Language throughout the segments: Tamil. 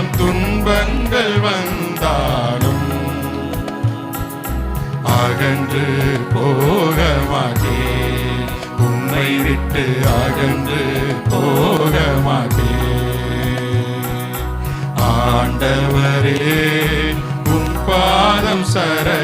எல்லாம் துன்பங்கள் வந்தாலும் அகன்று போக மாட்டேன். உம்மை விட்டு அகன்று போக மாட்டேன். ஆண்டவரே உன் பாதம் சரணடைந்தே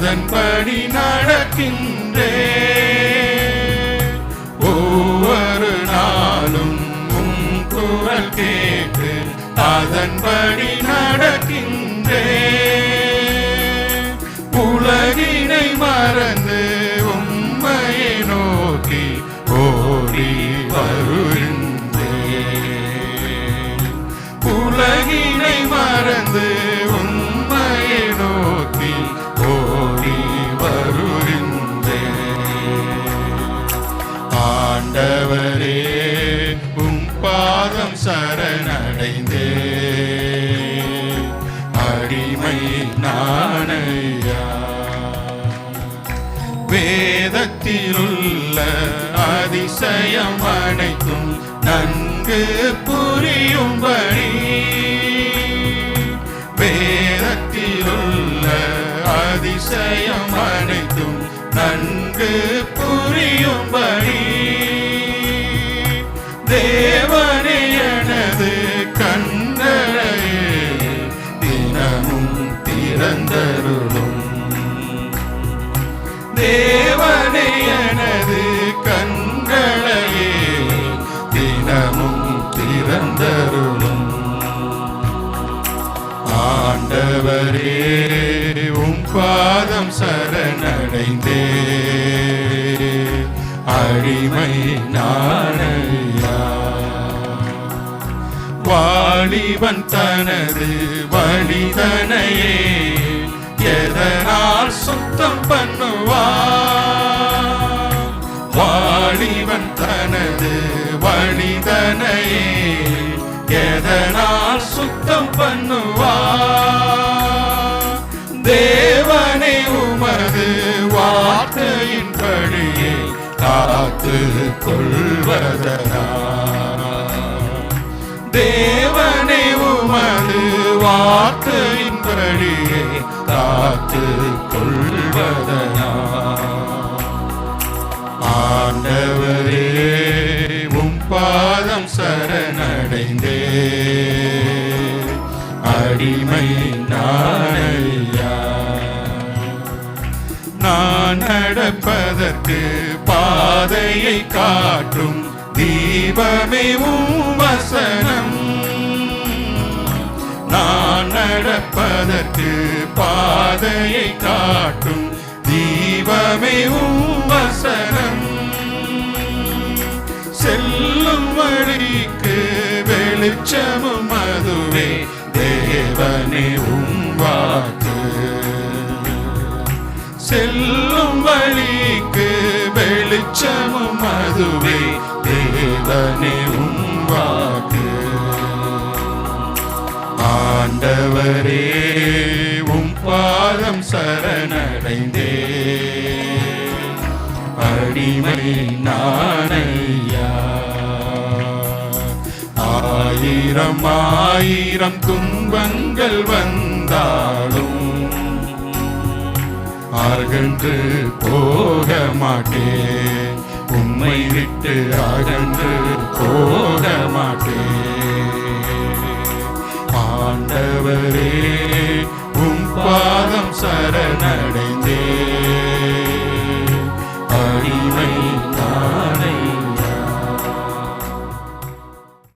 அதன்படி நடக்கின்றே. ஒவ்வொரு நாளும் உம் குரல் கேட்டு அதன்படி நடக்கின்றே. உலகினை மறந்து உம்மையை நோக்கி ஓடி வருகின்றே சரணடைந்தே அடிமை நானையா வேதத்திலுள்ள அதிசயம் அனைத்தும் நன்கு புரியும்படி. வேதத்திலுள்ள அதிசயம் அனைத்தும் நன்கு புரியும்படி. ஆண்டவரே உம் பாதம் சரணடைந்தே. அடிமை நாணையா. வாலிபன் தனது வழிதனையே எதனால் சுத்தம் பண்ணுவான் வாலிபன் தனது வழிதனையே எதனால் சுத்தம் பண்ணுவான் கொள்வதனா தேவனே உமது வார்த்தையின்படியே காத்து கொள்வதனா? ஆண்டவரே உம் பாதம் சரணடைந்தே அடிமை நானையா நான் நடப்பதற்கு பாதையை காட்டும் தீபமே வசனம் நான் நடப்பதற்கு பாதையை காட்டும் தீபமே வசனம் செல்லும் வழிக்கு வெளிச்சமும் அதுவே தேவனே உம் வாக்கு. செல்லும் வெளிச்சமும் அதுவே தேவனே உம்வாக்கு ஆண்டவரே உம் பாதம் சரணடைந்தே அடிமை நானையா ஆயிரம் ஆயிரம் துன்பங்கள் வந்தாலும் அகன்று போக மாட்டேன். உம்மை விட்டு அகன்று போக மாட்டேன் ஆண்டவரே உம்பா